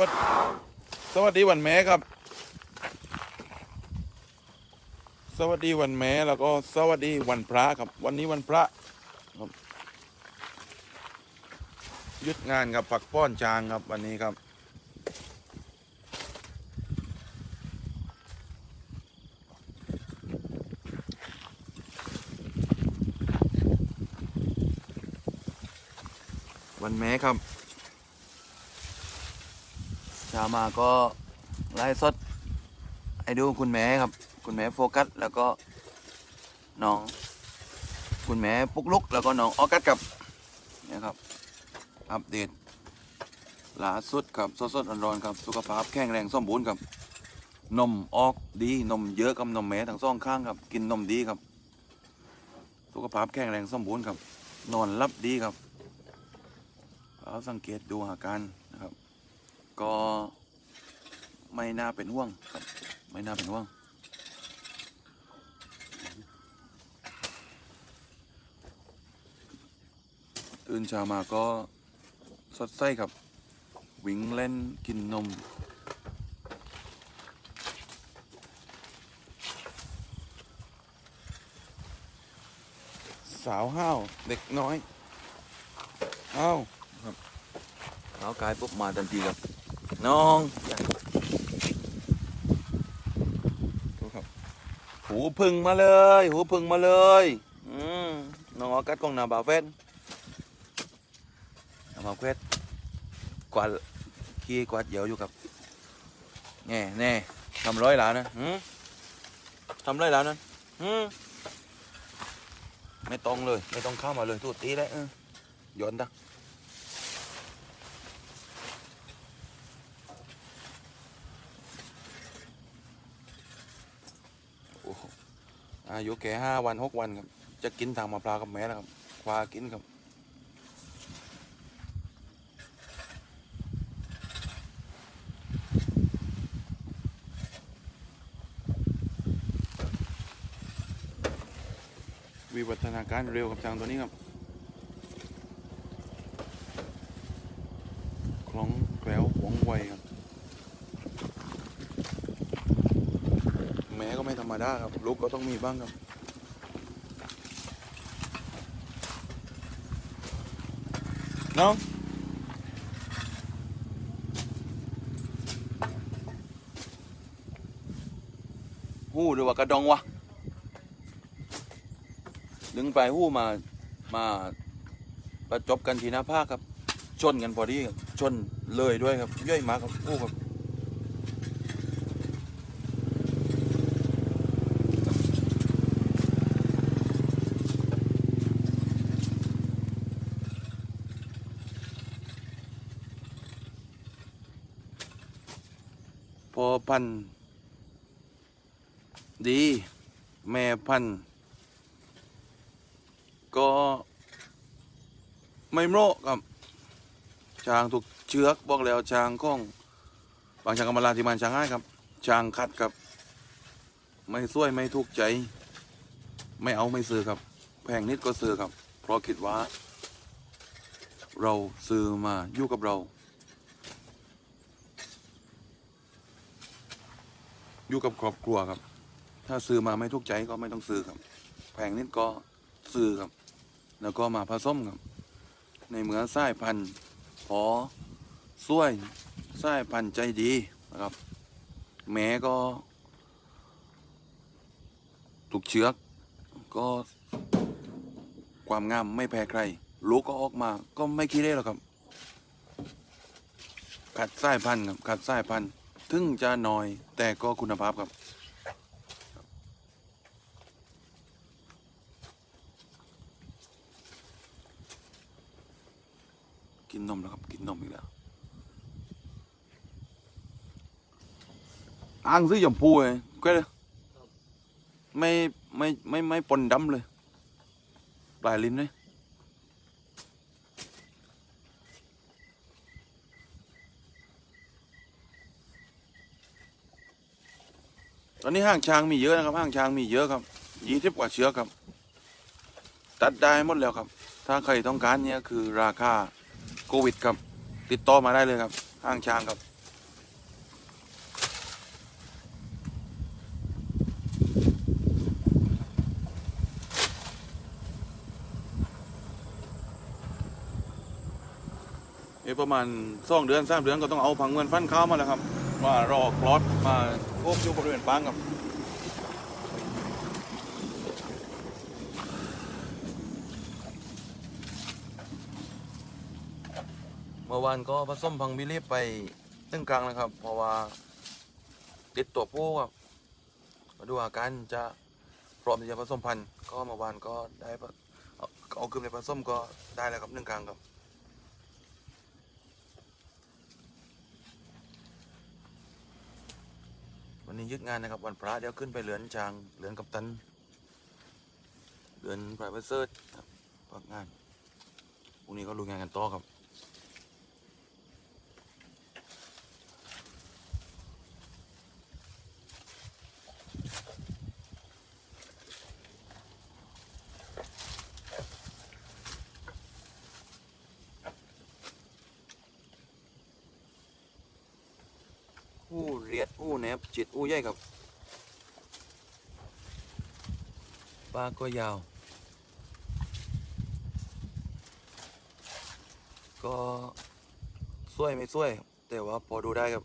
วัสดีสวัสดีวันแม่ครับ สวัสดีวันแม่แล้วก็สวัสดีวันพระครับ วันนี้วันพระครับยุดงานครับปักป้อนจางครับวันนี้ครับวันแม่ครับามาก็ไล่สดให้ดูคุณแม่ครับ คุณแม่โฟกัสแล้วก็น้อง คุณแม่ปุกลุกแล้วก็น้องออกัสครับเนี่ยครับ อัปเดตล่าสุดครับสดๆร้อนๆครับ สุขภาพแข็งแรงสมบูรณ์ครับ นมออกดีนมเยอะกับนมแม่ทั้งสองข้างครับ กินนมดีครับ สุขภาพแข็งแรงสมบูรณ์ครับ นอนรับดีครับเราสังเกตดูอาการนะครับ ก็ ไม่น่าเป็นห่วงครับ ไม่น่าเป็นห่วง ตื่นเช้ามาก็สดใสครับ วิ่งเล่นกินนมสาวห้าวเด็กน้อยอ้าวครับเท้ากายปุ๊บมาทันทีครับ น้องดูครับ หูพึ่งมาเลย หูพึ่งมาเลยอืมน้องออกัสกองหนาบาวเฟสนาบาวเฟสกวาดขี้กวาดเหยียวอยู่ครับแน่แน่ทำร้อยแล้วนะหืมทำร้อยแล้วนะหืมไม่ต้องเลย ไม่ต้องเข้ามาเลยทูดตีแล้วเออโยนตะ โอ้โห อายุแค่ห้าวันหกวันครับ จะกินทางมะพร้าวกับแม่แล้วครับควากินครับวิวัฒนาการเร็วกับทางตัวนี้ครับ คล้องแคล้วว่องไวครับ แม่ก็ไม่ธ รมดาครับลูกก็ต้องมีบ้างครับน้องหู้หรือว่ากระดองวะดึงไปหู้มามาประจบกันทีหน้าภาคครับ ชนกันพอดีครับชนเลยด้วยครับย่อยมาครับหู้ครับ พันธุ์ดี แม่พันธุ์ก็ไม่โมกครับ ช้างถูกเชือกบอกแล้วช้างข้องบางช้างกำมะลาที่มันช้างง่ายครับ ช้างขัดครับ ไม่ช่วยไม่ถูกข์ใจ ไม่เอาไม่ซื้อครับ แพงนิดก็ซื้อครับ เพราะคิดว่า เราซื้อมาอยู่กับเรา อยู่กับครอบครัวครับ ถ้าซื้อมาไม่ถูกใจก็ไม่ต้องซื้อครับ แพงนิดก็ซื้อครับ แล้วก็มาผสมครับ ในเหมือนสายพันธุ์พอช่วยสายพันธุ์ใจดีนะครับแม้ก็ ถูกเชือกก็ความงามไม่แพ้ใคร ลูกก็ออกมาก็ไม่คิดได้หรอกครับ ขัดสายพันธุ์ครับขัดสายพันธุ์ ถึงจะน้อยแต่ก็คุณภาพครับกินนมแล้วครับกินนมอีกแล้วอ้างซื้อยมพูเลยก็เลยไม่ไม่ไม่ไม่ปนดำเลย ปลายลิ้นเลย ตอนนี้ห้างช้างมีเยอะนะครับ ห้างช้างมีเยอะครับยี่สิบกว่าเชือกครับ ตัดได้หมดแล้วครับ ถ้าใครต้องการเนี่ยคือราคาโควิดครับ ติดต่อมาได้เลยครับ ห้างช้างครับเอประมาณสองเดือนสามเดือนก็ต้องเอาผังเงินฟันข้าวมาแล้วครับ มารอกรอดมาโคบอยู่บริเวณปางครับเมื่อวานก็ผสมพังบิลีฟไปตึ้งกลางนะครับ เพราะว่าติดตัวผู้ครับมาดูอาการจะพร้อมที่จะผสมพันธุ์ก็เมื่อวานก็ได้เอาเอาขึ้นในผสมก็ได้แล้วครับหนึ่งกลางครับ วันนี้ยึดงานนะครับวันพระเดี๋ยวขึ้นไปเหลือนจางเหลือนกับตันเหลือนไพรเวเซอร์ครับพักงานพรุ่งนี้ก็ลุยงานกันต่อครับ อู้เรียด จิตอู้ใหญ่ครับปลาก็ยาว ก็สวยไม่สวย แต่ว่าพอดูได้ครับ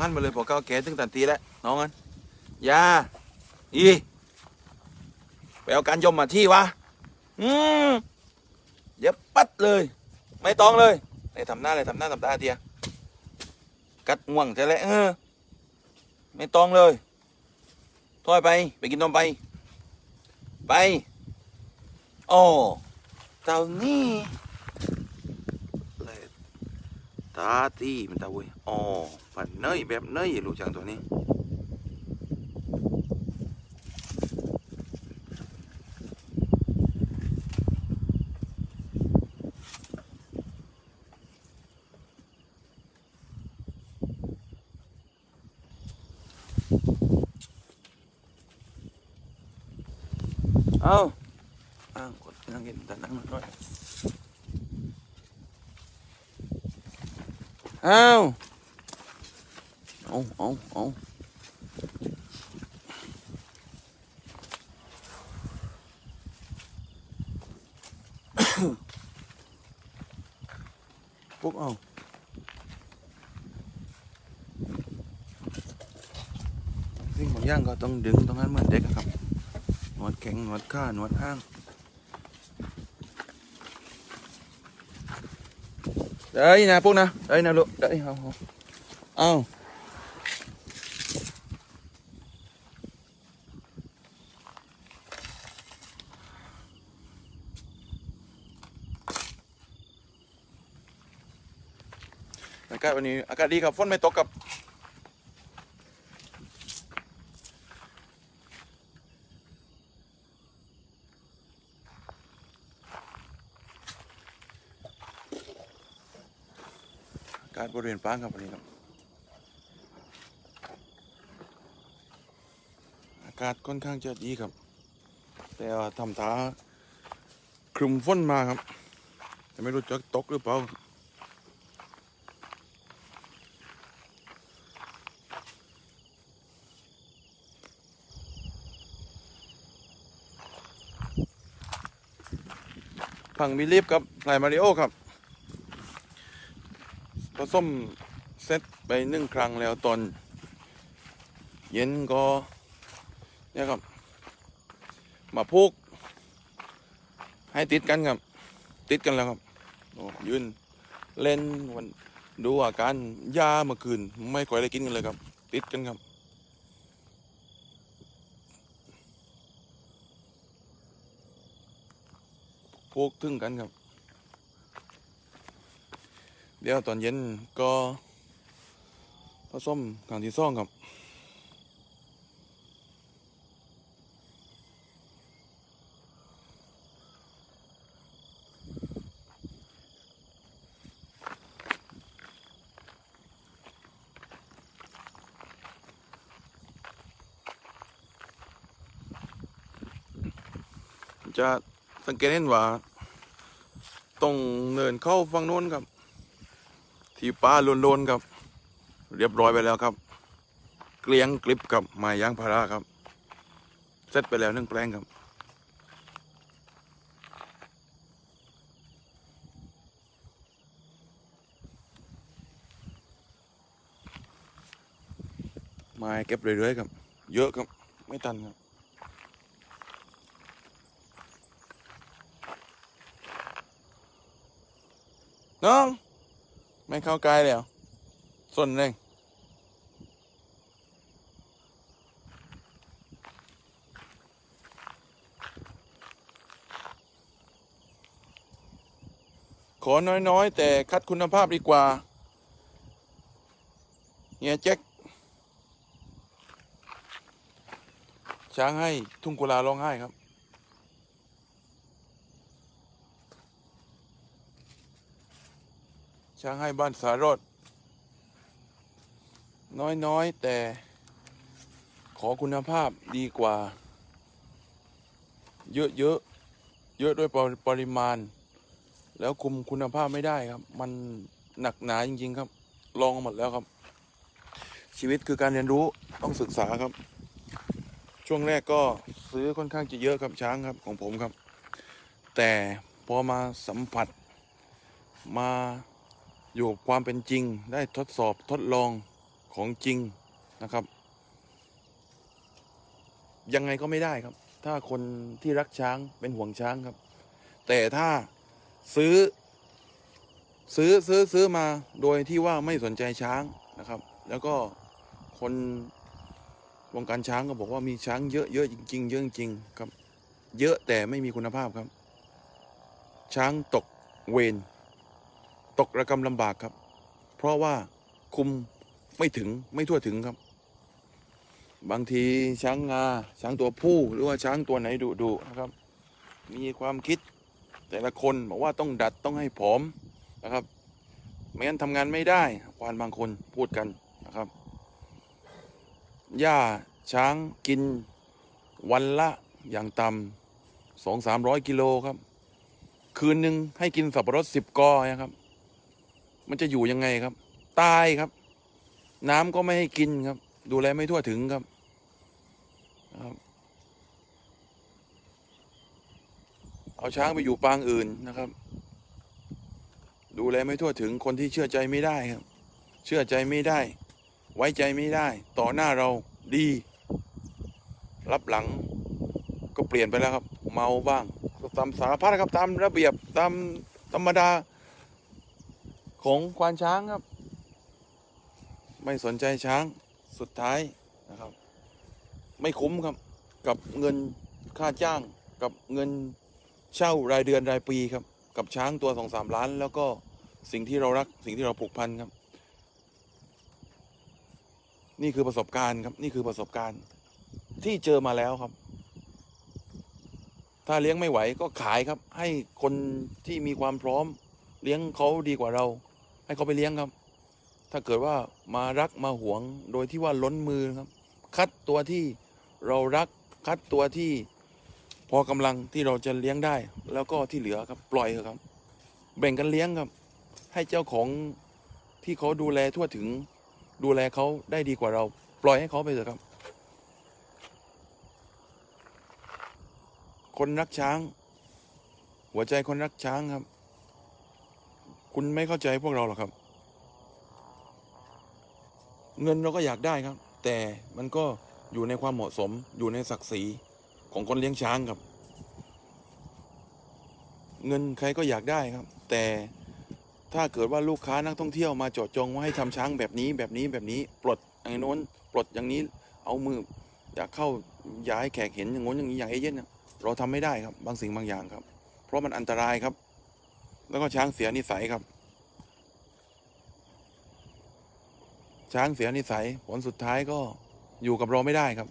ไมันมาเลยพอก้าแก่ถึงตันทีแล้วน้องกันยาอีไปเอาการยมมาที่วะอืมเดี๋ยวปัดเลย ไม่ต้องเลยไอ้ทำหน้าเลยทำหน้าทำตาเดียกัดง่วงจะแหละเออไม่ต้องเลยถอยไปไปกินนมไป ไปโอ้เจ้านี่าตีมันตาเว้ยอ๋อปันเนยแบบเนยรู้จังตัวนี้เอาอ้างกดนั่งกินแต่นั่งหน่อย อาเอาเอาเอาปุ๊กเอาสิ่งบางอย่างก็ต้องดึงตรงนั้นเหมือนเด็กครับหนวดแข็งหนวดข้าหนวดห้าง đấy nè Phúc nè đây nè lụa đấy không không không อากาศวันนี้อากาศดีครั บริเวณปางครับวันนี้ครับอากาศค่อนข้างจะดีครับ แต่ว่าทำท่าคลุมฝนมาครับ แต่ไม่รู้จะตกหรือเปล่าผังมิลิฟกับไลมาริโอครับ ผสมเซตไปหนึ่งครั้งแล้วตอน เย็นก็เนี่ยครับ มาพูก ให้ติดกันครับ ติดกันแล้วครับยืนเล่นวันดูอาการยาเมื่อคืน ไม่ค่อยได้กินกันเลยครับ ติดกันครับพวกทึ่งกันครับ เดี๋ยวตอนเย็นก็ผสมครั้งที่สองครับจะสังเกตเห็นว่าตรงเนินเข้าฝั่งโน้นครับ ที่ป้าโลนๆครับ เรียบร้อยไปแล้วครับ เกลียงกลิบกับไม้ยางพาราครับ เสร็จไปแล้วหนึ่งแปลงครับไม้เก็บเรื่อยๆครับ เยอะครับ ไม่ตันครับ น้อง ไม่เข้าใกล้เลยเหรอส่วนหนึ่งขอน้อยๆ แต่คัดคุณภาพดีกว่าเฮียแจ็คช้างให้ทุ่งกุลาร้องไห้ครับ ช้างให้บ้านสารดน้อยๆ แต่ขอคุณภาพดีกว่า เยอะๆ เยอะด้วยปริปริมาณ แล้วคุมคุณภาพไม่ได้ครับ มันหนักหนาจริง ๆ ครับ ลองหมดแล้วครับ ชีวิตคือการเรียนรู้ต้องศึกษาครับ ช่วงแรกก็ซื้อค่อนข้างจะเยอะครับช้างครับของผมครับ แต่พอมาสัมผัสมา อยู่กับความเป็นจริงได้ทดสอบทดลองของจริงนะครับ ยังไงก็ไม่ได้ครับ ถ้าคนที่รักช้างเป็นห่วงช้างครับ แต่ถ้าซื้อ ซื้อซื้อซื้อมาโดยที่ว่าไม่สนใจช้างนะครับ แล้วก็คนวงการช้างก็บอกว่ามีช้างเยอะเยอะจริง ๆ เยอะจริงๆครับ เยอะแต่ไม่มีคุณภาพครับ ช้างตกเวร ตกระกำลำบากครับ เพราะว่าคุมไม่ถึงไม่ทั่วถึงครับ บางทีช้างงาช้างตัวผู้หรือว่าช้างตัวไหนดุดุนะครับ มีความคิดแต่ละคนบอกว่าต้องดัดต้องให้ผอมนะครับไม่งั้นทำงานไม่ได้ควานบางคนพูดกันนะครับหญ้าช้างกินวันละอย่างต่ำสองสามร้อยกิโลครับ คืนหนึ่งให้กินสับปะรดสิบกอนะครับ มันจะอยู่ยังไงครับ ตายครับ น้ำก็ไม่ให้กินครับ ดูแลไม่ทั่วถึงครับครับ เอาช้างไปอยู่ปางอื่นนะครับ ดูแลไม่ทั่วถึงคนที่เชื่อใจไม่ได้ครับ เชื่อใจไม่ได้ ไว้ใจไม่ได้ ต่อหน้าเราดี รับหลังก็เปลี่ยนไปแล้วครับ เมาบ้างตามสารพัดครับตามระเบียบตามธรรมดา ของควานช้างครับ ไม่สนใจช้างสุดท้ายนะครับ ไม่คุ้มครับกับเงินค่าจ้างกับเงินเช่ารายเดือนรายปีครับ กับช้างตัวสองสามล้าน แล้วก็สิ่งที่เรารักสิ่งที่เราผูกพันครับ นี่คือประสบการณ์ครับ นี่คือประสบการณ์ที่เจอมาแล้วครับ ถ้าเลี้ยงไม่ไหวก็ขายครับ ให้คนที่มีความพร้อม เลี้ยงเขาดีกว่าเรา ให้เขาไปเลี้ยงครับ ถ้าเกิดว่ามารักมาหวงโดยที่ว่าล้นมือครับ คัดตัวที่เรารักคัดตัวที่พอกำลังที่เราจะเลี้ยงได้ แล้วก็ที่เหลือครับปล่อยเถอะครับ แบ่งกันเลี้ยงครับ ให้เจ้าของที่เขาดูแลทั่วถึงดูแลเขาได้ดีกว่าเรา ปล่อยให้เขาไปเถอะครับ คนรักช้าง หัวใจคนรักช้างครับ คุณไม่เข้าใจพวกเราหรอกครับ เงินเราก็อยากได้ครับ แต่มันก็อยู่ในความเหมาะสมอยู่ในศักดิ์ศรีของคนเลี้ยงช้างครับ เงินใครก็อยากได้ครับ แต่ถ้าเกิดว่าลูกค้านักท่องเที่ยวมาจาะจองว่าให้ทำช้างแบบนี้แบบนี้แบบนี้ปลดอย่างโน้นปลดอย่างนี้เอามืออยากเข้าอย่าให้แขกเห็นอย่างโน้นอย่างนี้อย่างเอเย่นเนี่ยเราทำไม่ได้ครับ บางสิ่งบางอย่างครับ เพราะมันอันตรายครับ แล้วก็ช้างเสียนิสัยครับ ช้างเสียนิสัย ผลสุดท้ายก็อยู่กับเราไม่ได้ครับ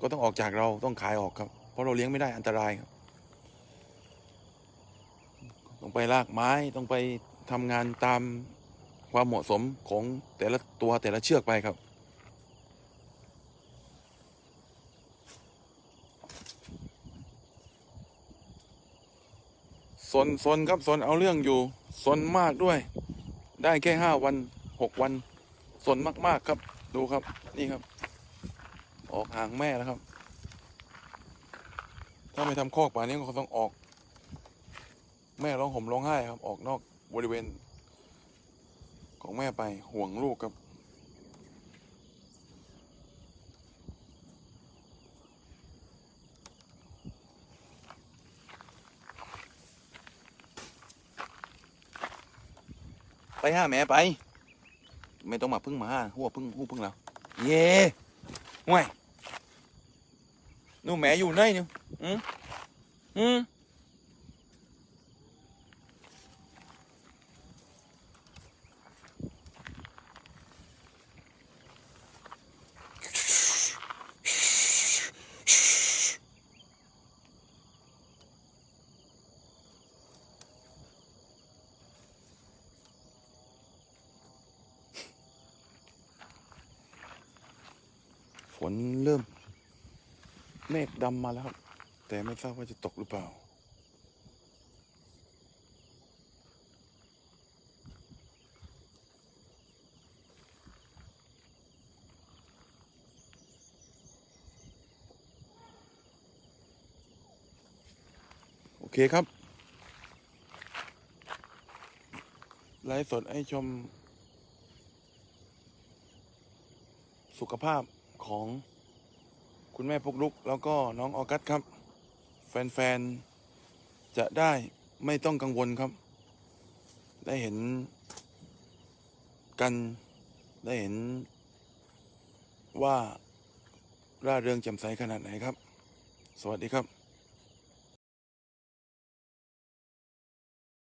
ก็ต้องออกจากเราต้องขายออกครับ เพราะเราเลี้ยงไม่ได้อันตรายครับ ต้องไปลากไม้ต้องไปทำงานตามความเหมาะสมของแต่ละตัวแต่ละเชือกไปครับ นสนครับสนเอาเรื่องอยู่สนมากด้วย ได้แค่ห้าวันหกวันสนมากๆครับ ดูครับนี่ครับ ออกห่างแม่แล้วครับ ถ้าไม่ทำคอกป่านี้ก็ต้องออก แม่ร้องห่มร้องไห้ครับ ออกนอกบริเวณ ของแม่ไปห่วงลูกครับ ห้าแม่ไป ไม่ต้องมาพึ่งมาห้าหัวพึ่งหูพึ่งเราเย่ห่วยนู่นแม่อยู่ไหนเนี่ยอืมอืม นเริ่ม เมฆดำมาแล้วครับ แต่ไม่ทราบว่าจะตกหรือเปล่า โอเคครับ ไลฟ์สดให้ชมสุขภาพ ของคุณแม่พกลุก แล้วก็น้องออกัสครับ แฟนๆ จะได้ไม่ต้องกังวลครับ ได้เห็นกันได้เห็นว่าร่าเริงแจ่มใสขนาดไหนครับ สวัสดีครับ